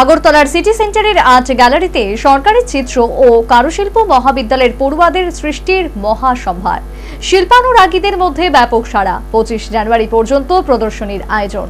আগরতলার সিটি সেন্টারের আর্ট গ্যালারিতে সরকারি চিত্র ও কারুশিল্প মহাবিদ্যালয়ের পড়ুয়াদের সৃষ্টির মহাসম্ভার। শিল্পানুরাগীদের মধ্যে ব্যাপক সাড়া। পঁচিশ জানুয়ারি পর্যন্ত প্রদর্শনীর আয়োজন।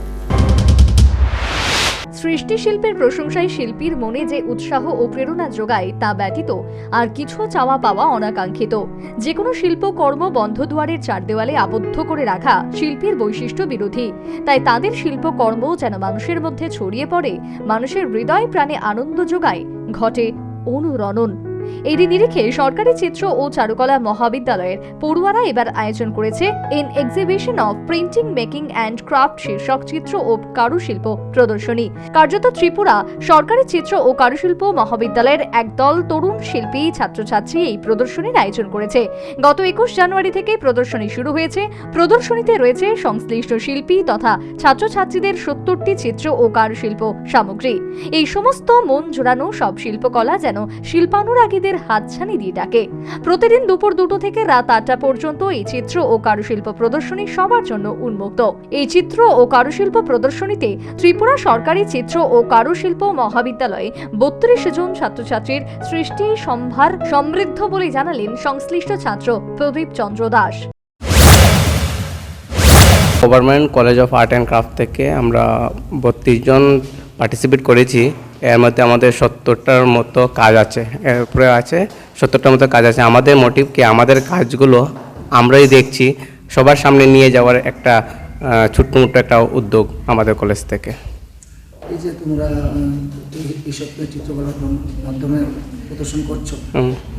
সৃষ্টি শিল্পের প্রশংসায় শিল্পীর মনে যে উৎসাহ ও প্রেরণা যোগায় তা ব্যতীত আর কিছু চাওয়া পাওয়া অনাকাঙ্ক্ষিত। যে কোনো শিল্পকর্ম বন্ধ দুয়ারের চার দেওয়ালে আবদ্ধ করে রাখা শিল্পীর বৈশিষ্ট্য বিরোধী। তাই তাদের শিল্পকর্ম যেন মানুষের মধ্যে ছড়িয়ে পড়ে, মানুষের হৃদয় প্রাণে আনন্দ যোগায়, ঘটে অনুরণন। এরই নিরিখে সরকারি চিত্র ও চারুকলা মহাবিদ্যালয়ের পড়ুয়ারা এবার আয়োজন করেছে an exhibition of printing making and craft শীর্ষক চিত্র ও কারুশিল্প প্রদর্শনী। কার্যত ত্রিপুরা সরকারি চিত্র ও কারুশিল্প মহাবিদ্যালয়ের একদল তরুণ শিল্পী ছাত্রছাত্রী এই প্রদর্শনীর আয়োজন করেছে। গত একুশ জানুয়ারি থেকে প্রদর্শনী শুরু হয়েছে। প্রদর্শনীতে রয়েছে সংশ্লিষ্ট শিল্পী তথা ছাত্রছাত্রীদের সত্তরটি চিত্র ও কারুশিল্প সামগ্রী। এই সমস্ত মন জোড়ানো সব শিল্পকলা যেন শিল্পানুরাগীদের হাতছানি দিয়ে ডাকে। প্রতিদিন দুপুর দুটো থেকে রাত আটটা পর্যন্ত এই চিত্র ও কারুশিল্প প্রদর্শনী সবার জন্য উন্মুক্ত। এই চিত্র ও কারুশিল্প প্রদর্শনীতে ত্রিপুরা সরকারি চিত্র ও কারুশিল্প মহাবিদ্যালয়ে বত্রিশ জন ছাত্রছাত্রীর সৃষ্টি, সম্ভার, সমৃদ্ধ বলে জানালেন সংশ্লিষ্ট ছাত্র Pradip Chandra Das. Government college of art and craft থেকে আমরা বত্রিশ জন পার্টিসিপেট করেছি। এর মধ্যে আমাদের সত্তরটার মতো কাজ আছে। এরপরে আছে সত্তরটার মতো কাজ আছে। আমাদের মোটিভ কি? আমাদের কাজগুলো আমরাই দেখছি। সবার সামনে নিয়ে যাওয়ার একটা ছোট্ট মোটো একটা উদ্যোগ আমাদের কলেজ থেকে। এই যে তোমরা এইসব চিত্রকলার মাধ্যমে প্রদর্শন করছ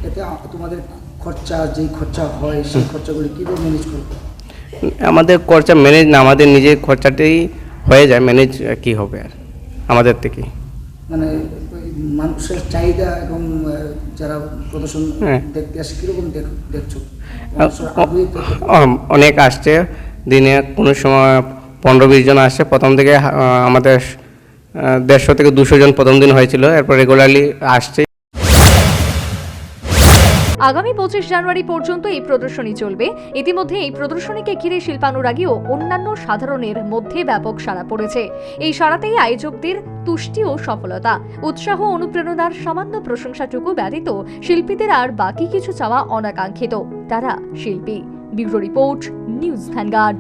এতে তোমাদের খরচা যেই খরচা হয় সেই খরচাগুলি কীভাবে ম্যানেজ করো? আমাদের খরচা ম্যানেজ না আমাদের নিজের খরচাটাই হয়ে যায়। ম্যানেজ কি হবে আর? আমাদের থেকেই মানে মানুষের চাহিদা এবং যারা প্রদর্শন হ্যাঁ। দেখতে আসে কীরকম দেখছ? অনেক আসছে। দিনে কোনো সময় পনেরো বিশ জন আসছে। প্রথম থেকে আমাদের দেড়শো থেকে দুশো জন প্রথম দিন হয়েছিল। এরপর রেগুলারলি আসছে। আগামী পঁচিশ জানুয়ারি পর্যন্ত এই প্রদর্শনী চলবে। ইতিমধ্যে এই প্রদর্শনীকে ঘিরে শিল্পানুরাগী ও অন্যান্য সাধারণের মধ্যে ব্যাপক সাড়া পড়েছে। এই সাড়াতেই আয়োজকদের তুষ্টি ও সফলতা, উৎসাহ অনুপ্রেরণার সামান্য প্রশংসাটুকু ব্যতীত শিল্পীদের আর বাকি কিছু চাওয়া অনাকাঙ্ক্ষিত। তারা শিল্পী। Bureau report, news Vanguard.